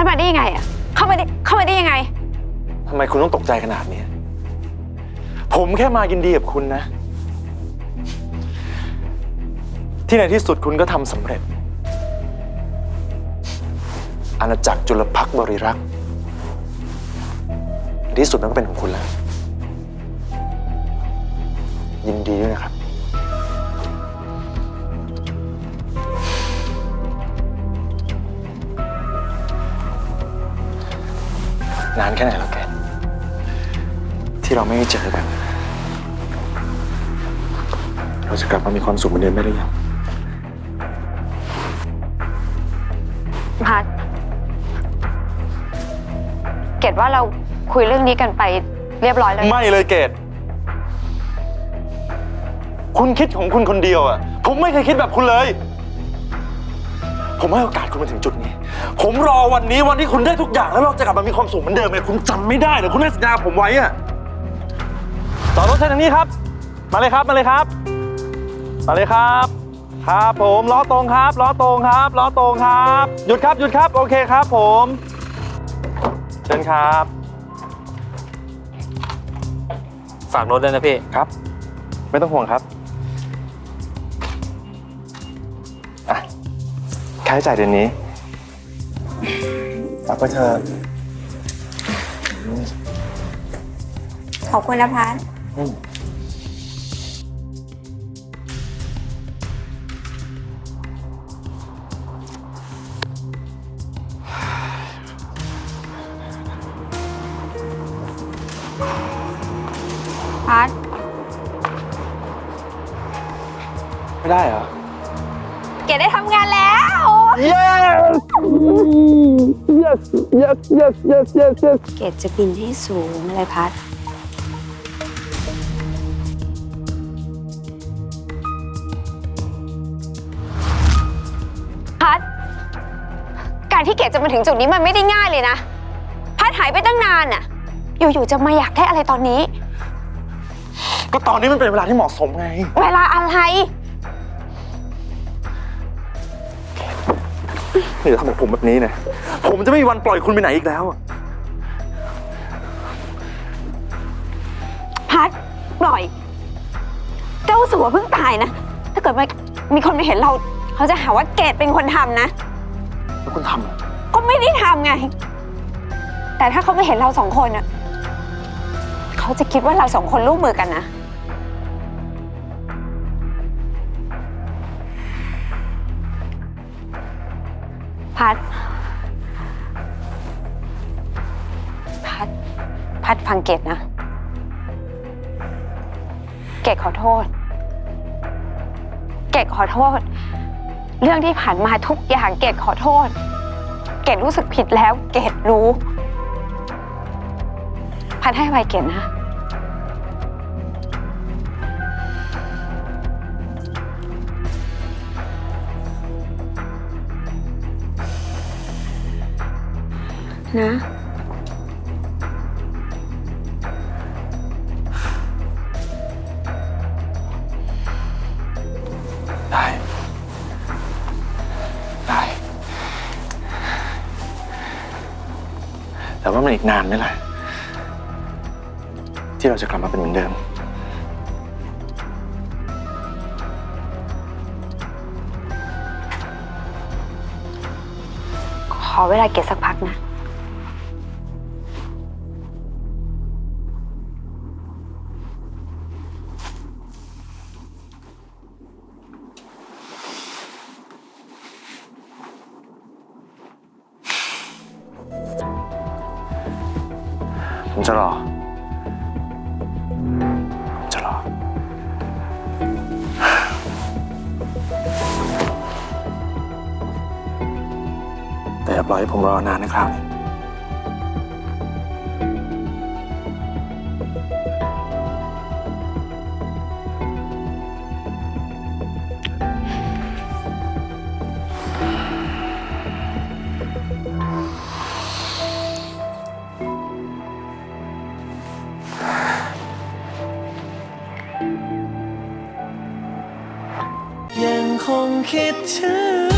านมาได้ยังไงอะเข้ามาได้เข้ามาได้ยังไง ทำไมคุณต้องตกใจขนาดนี้ ผมแค่มายินดีกับคุณนะ ที่ในที่สุดคุณก็ทำสำเร็จ อาณาจักรจุลพักษ์บริรักษ์ในที่สุดมันก็เป็นของคุณแล้ว ยินดีด้วยนะครับ นานแค่ไหนแล้วแก ที่เราไม่ได้เจอกัน เราจะกลับมามีความสุขเหมือนเดิมได้หรือยังพัดเกดว่าเราคุยเรื่องนี้กันไปเรียบร้อยแล้วไม่เลยเกดคุณคิดของคุณคนเดียวอะผมไม่เคยคิดแบบคุณเลย ผมให้โอกาสคุณมาถึงจุดนี้ ผมรอวันนี้วันที่คุณได้ทุกอย่างแล้วเราจะกลับมามีความสุขเหมือนเดิมไงคุณจำไม่ได้เหรอคุณให้สัญญาผมไว้อะจอดรถเส้นทางนี้ครับ มาเลยครับมาเลยครับ มาเลยครับ ครับผมล้อตรงครับล้อตรงครับล้อตรงครับ หยุดครับหยุดครับโอเคครับ ผมเชิญครับฝากรถด้วยนะพี่ ครับ ไม่ต้องห่วงครับ ค่าใช้จ่ายเดือนนี้ฝากไปเถอะขอบคุณนะพัดอืมพัดไม่ได้เหรอ เกดได้ทำงานแล้ว yes yes yes yes yes yes yes เกดจะบินให้สูงเลยพัด พัด การที่เกดจะมาถึงจุดนี้มันไม่ได้ง่ายเลยนะ พัดหายไปตั้งนานน่ะอยู่ๆจะมาอยากได้อะไรตอนนี้ ก็ตอนนี้มันเป็นเวลาที่เหมาะสมไง เวลาอะไร นี่จะทำกับผมแบบนี้เนี่ย ผมจะไม่มีวันปล่อยคุณไปไหนอีกแล้วอะพัดปล่อย เจ้าสัวเพิ่งตายนะ ถ้าเกิดว่ามีคนมาเห็นเรา เขาจะหาว่าเกดเป็นคนทำนะ แล้วคุณทำเหรอก็ไม่ได้ทำไง แต่ถ้าเขาไม่เห็นเราสองคนอะเขาจะคิดว่าเราสองคนร่วมมือกันนะ พัด พัด พัดฟังเกดนะ เกดขอโทษ เกดขอโทษ เรื่องที่ผ่านมาทุกอย่างเกดขอโทษ เกดรู้สึกผิดแล้ว เกดรู้ พัดให้อภัยเกดนะ นะ ได้ ได้ แต่ว่ามันอีกนานไหมล่ะ ที่เราจะกลับมาเป็นเหมือนเดิม ขอเวลาเกดสักพักนะ ผมจะรอผมจะรอ แต่อย่าปล่อยให้ผมรอนานนะครับ คงคิดถึง